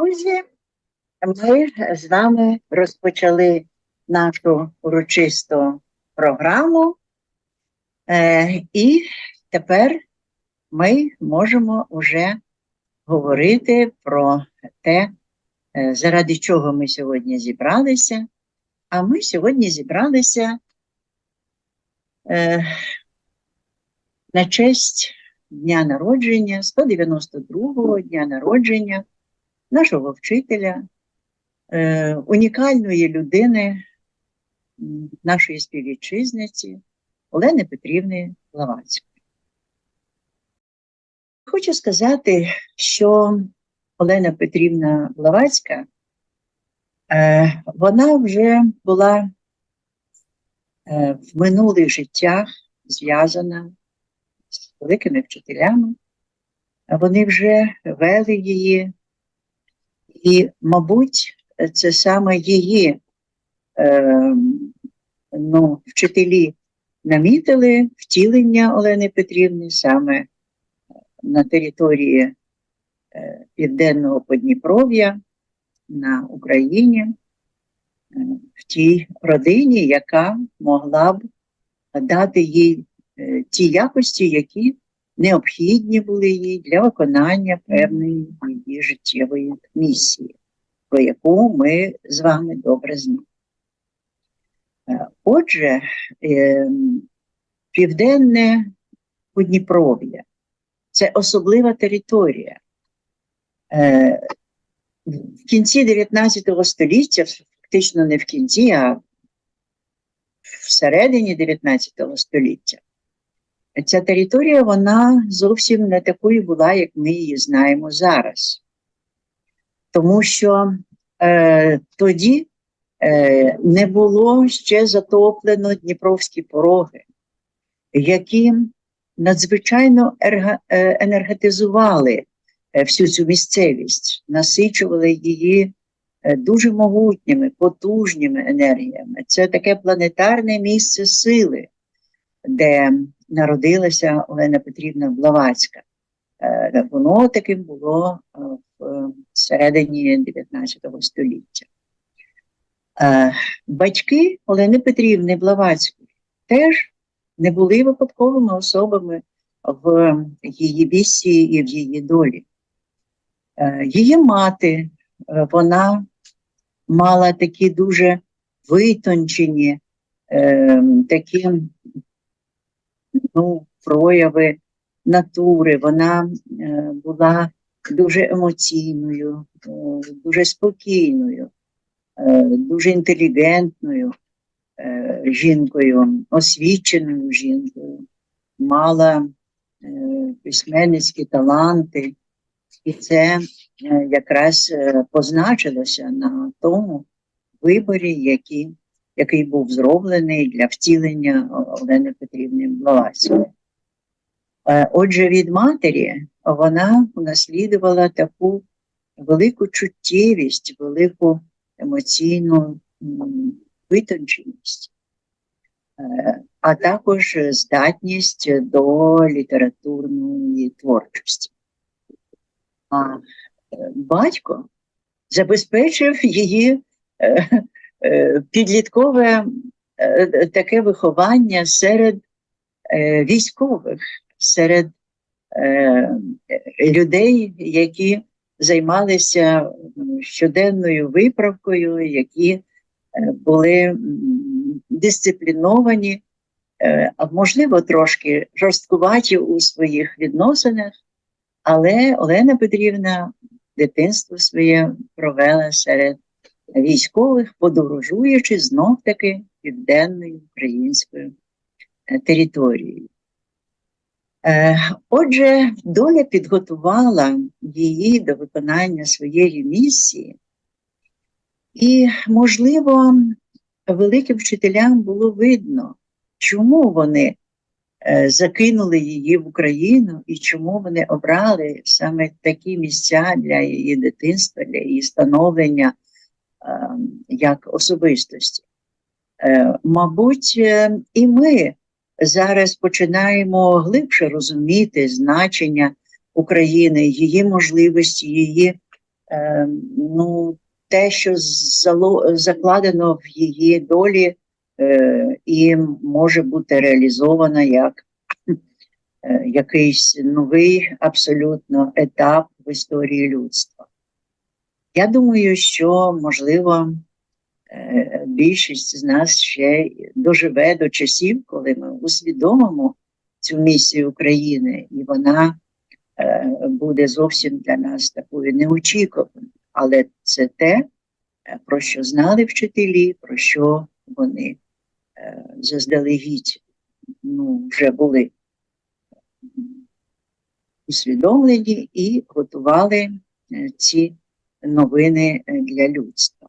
Друзі, ми з вами розпочали нашу урочисту програму, Е, і тепер ми можемо вже говорити про те, е, заради чого ми сьогодні зібралися. А ми сьогодні зібралися е, на честь дня народження, 192-го дня народження нашого вчителя, е, унікальної людини, нашої співвітчизниці Олени Петрівни Блаватської. Хочу сказати, що Олена Петрівна Блаватська, е, вона вже була е, в минулих життях зв'язана з великими вчителями. Вони вже вели її і, мабуть, це саме її е, ну, вчителі намітили втілення Олени Петрівни саме на території е, Південного Подніпров'я на Україні, е, в тій родині, яка могла б дати їй е, ті якості, які необхідні були їй для виконання певної її життєвої місії, про яку ми з вами добре знаємо. Е, Отже, е, південне Подніпров'я це особлива територія. Е, В кінці 19 століття, фактично не в кінці, а всередині 19 століття, ця територія вона зовсім не такою була, як ми її знаємо зараз. Тому що е, тоді е, не було ще затоплено Дніпровські пороги, які надзвичайно е, енергетизували е, всю цю місцевість, насичували її е, дуже могутніми, потужними енергіями. Це таке планетарне місце сили, де народилася Олена Петрівна Блаватська. Е, Воно таким було е, в середині 19 століття. Е, Батьки Олени Петрівни Блаватської теж не були випадковими особами в її вісі і в її долі. Її мати, вона мала такі дуже витончені, такі ну, прояви натури. Вона е, була дуже емоційною, е, дуже спокійною, е, дуже інтелігентною жінкою, освіченою жінкою, мала письменницькі таланти, і це якраз позначилося на тому виборі, який, який був зроблений для втілення Олени Петрівни Блаватської. Е, Отже, від матері вона унаслідувала таку велику чуттєвість, велику емоційну витонченість, е, а також здатність до літературної творчості. А е, батько забезпечив її е, е, підліткове е, таке виховання серед е, військових, серед е, людей, які займалися щоденною виправкою, які е, були дисципліновані, е, а можливо, трошки жорсткуваті у своїх відносинах, але Олена Петрівна дитинство своє провела серед військових, подорожуючи знов таки південною українською е, територією. Е, Отже, доля підготувала її до виконання своєї місії, і, можливо, великим вчителям було видно, чому вони е, закинули її в Україну і чому вони обрали саме такі місця для її дитинства, для її становлення як особистості. Е, Мабуть, е, і ми зараз починаємо глибше розуміти значення України, її можливості, її е, ну, те, що закладено в її долі, е, і може бути реалізовано як е, якийсь новий абсолютно етап в історії людства. Я думаю, що можливо е, більшість з нас ще доживе до часів, коли ми усвідомимо цю місію України, і вона е, буде зовсім для нас такою неочікуваною. Але це те, е, про що знали вчителі, про що вони заздалегідь ну, вже були усвідомлені і готували ці новини е, для людства.